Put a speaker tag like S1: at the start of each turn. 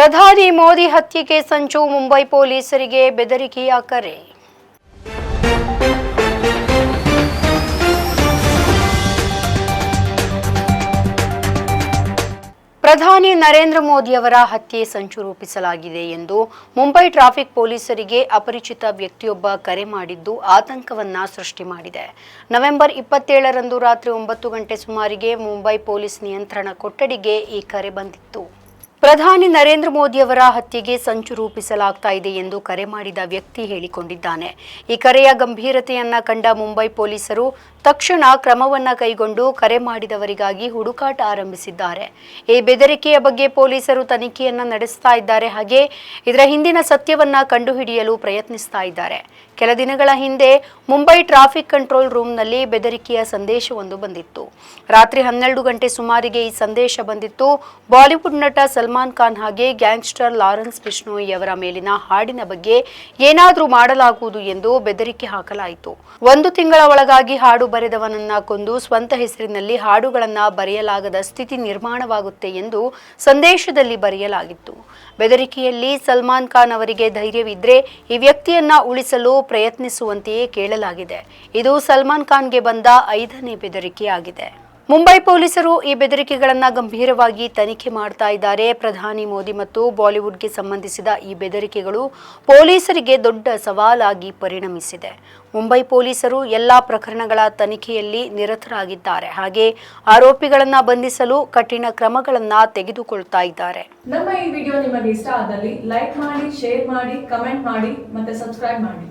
S1: ಪ್ರಧಾನಿ ಮೋದಿ ಹತ್ಯೆಗೆ ಸಂಚು, ಮುಂಬೈ ಪೊಲೀಸರಿಗೆ ಬೆದರಿಕೆಯ ಕರೆ. ಪ್ರಧಾನಿ ನರೇಂದ್ರ ಮೋದಿಯವರ ಹತ್ಯೆ ಸಂಚು ರೂಪಿಸಲಾಗಿದೆ ಎಂದು ಮುಂಬೈ ಟ್ರಾಫಿಕ್ ಪೊಲೀಸರಿಗೆ ಅಪರಿಚಿತ ವ್ಯಕ್ತಿಯೊಬ್ಬ ಕರೆ ಮಾಡಿದ್ದು ಆತಂಕವನ್ನ ಸೃಷ್ಟಿ ಮಾಡಿದೆ. ನವೆಂಬರ್ ಇಪ್ಪತ್ತೇಳರಂದು ರಾತ್ರಿ ಒಂಬತ್ತು ಗಂಟೆ ಸುಮಾರಿಗೆ ಮುಂಬೈ ಪೊಲೀಸ್ ನಿಯಂತ್ರಣ ಕೊಠಡಿಗೆ ಈ ಕರೆ ಬಂದಿತ್ತು. ಪ್ರಧಾನಿ ನರೇಂದ್ರ ಮೋದಿ ಅವರ ಹತ್ಯೆಗೆ ಸಂಚು ರೂಪಿಸಲಾಗ್ತಾ ಇದೆ ಎಂದು ಕರೆ ಮಾಡಿದ ವ್ಯಕ್ತಿ ಹೇಳಿಕೊಂಡಿದ್ದಾನೆ. ಈ ಕರೆಯ ಗಂಭೀರತೆಯನ್ನ ಕಂಡ ಮುಂಬೈ ಪೊಲೀಸರು ತಕ್ಷಣ ಕ್ರಮವನ್ನ ಕೈಗೊಂಡು ಕರೆ ಮಾಡಿದವರಿಗಾಗಿ ಹುಡುಕಾಟ ಆರಂಭಿಸಿದ್ದಾರೆ. ಈ ಬೆದರಿಕೆಯ ಬಗ್ಗೆ ಪೊಲೀಸರು ತನಿಖೆಯನ್ನ ನಡೆಸ್ತಾ ಇದ್ದಾರೆ. ಹಾಗೆ ಇದರ ಹಿಂದಿನ ಸತ್ಯವನ್ನ ಕಂಡುಹಿಡಿಯಲು ಪ್ರಯತ್ನಿಸ್ತಾ ಇದ್ದಾರೆ. ಕೆಲ ದಿನಗಳ ಹಿಂದೆ ಮುಂಬೈ ಟ್ರಾಫಿಕ್ ಕಂಟ್ರೋಲ್ ರೂಮ್ನಲ್ಲಿ ಬೆದರಿಕೆಯ ಸಂದೇಶವೊಂದು ಬಂದಿತ್ತು. ರಾತ್ರಿ ಹನ್ನೆರಡು ಗಂಟೆ ಸುಮಾರಿಗೆ ಈ ಸಂದೇಶ ಬಂದಿತ್ತು. ಬಾಲಿವುಡ್ ನಟ ಸಲ್ಮಾನ್ ಖಾನ್ ಹಾಗೆ ಗ್ಯಾಂಗ್ಸ್ಟರ್ ಲಾರೆನ್ಸ್ ಬಿಷ್ಣೋಯ್ ಅವರ ಮೇಲಿನ ಹಾಡಿನ ಬಗ್ಗೆ ಏನಾದರೂ ಮಾಡಲಾಗುವುದು ಎಂದು ಬೆದರಿಕೆ ಹಾಕಲಾಯಿತು. ಒಂದು ತಿಂಗಳ ಒಳಗಾಗಿ ಹಾಡು ಬರೆದವನನ್ನ ಕೊಂದು ಸ್ವಂತ ಹೆಸರಿನಲ್ಲಿ ಹಾಡುಗಳನ್ನ ಬರೆಯಲಾಗದ ಸ್ಥಿತಿ ನಿರ್ಮಾಣವಾಗುತ್ತೆ ಎಂದು ಸಂದೇಶದಲ್ಲಿ ಬರೆಯಲಾಗಿತ್ತು. ಬೆದರಿಕೆಯಲ್ಲಿ ಸಲ್ಮಾನ್ ಖಾನ್ ಅವರಿಗೆ ಧೈರ್ಯವಿದ್ರೆ ಈ ವ್ಯಕ್ತಿಯನ್ನ ಉಳಿಸಲು ಪ್ರಯತ್ನಿಸುವಂತೆಯೇ ಕೇಳಲಾಗಿದೆ. ಇದು ಸಲ್ಮಾನ್ ಖಾನ್ಗೆ ಬಂದ ಐದನೇ ಬೆದರಿಕೆಯಾಗಿದೆ. ಮುಂಬೈ ಪೊಲೀಸರು ಈ ಬೆದರಿಕೆಗಳನ್ನು ಗಂಭೀರವಾಗಿ ತನಿಖೆ ಮಾಡ್ತಾ ಇದ್ದಾರೆ. ಪ್ರಧಾನಿ ಮೋದಿ ಮತ್ತು ಬಾಲಿವುಡ್ಗೆ ಸಂಬಂಧಿಸಿದ ಈ ಬೆದರಿಕೆಗಳು ಪೊಲೀಸರಿಗೆ ದೊಡ್ಡ ಸವಾಲಾಗಿ ಪರಿಣಮಿಸಿದೆ. ಮುಂಬೈ ಪೊಲೀಸರು ಎಲ್ಲಾ ಪ್ರಕರಣಗಳ ತನಿಖೆಯಲ್ಲಿ ನಿರತರಾಗಿದ್ದಾರೆ. ಹಾಗೆ ಆರೋಪಿಗಳನ್ನು ಬಂಧಿಸಲು ಕಠಿಣ ಕ್ರಮಗಳನ್ನು ತೆಗೆದುಕೊಳ್ತಾ ಇದ್ದಾರೆ.
S2: ನಮ್ಮ ಈ ವಿಡಿಯೋ ನಿಮಗೆ ಇಷ್ಟ ಆದಲ್ಲಿ ಲೈಕ್ ಮಾಡಿ, ಶೇರ್ ಮಾಡಿ, ಕಮೆಂಟ್ ಮಾಡಿ ಮತ್ತೆ ಸಬ್ಸ್ಕ್ರೈಬ್ ಮಾಡಿ.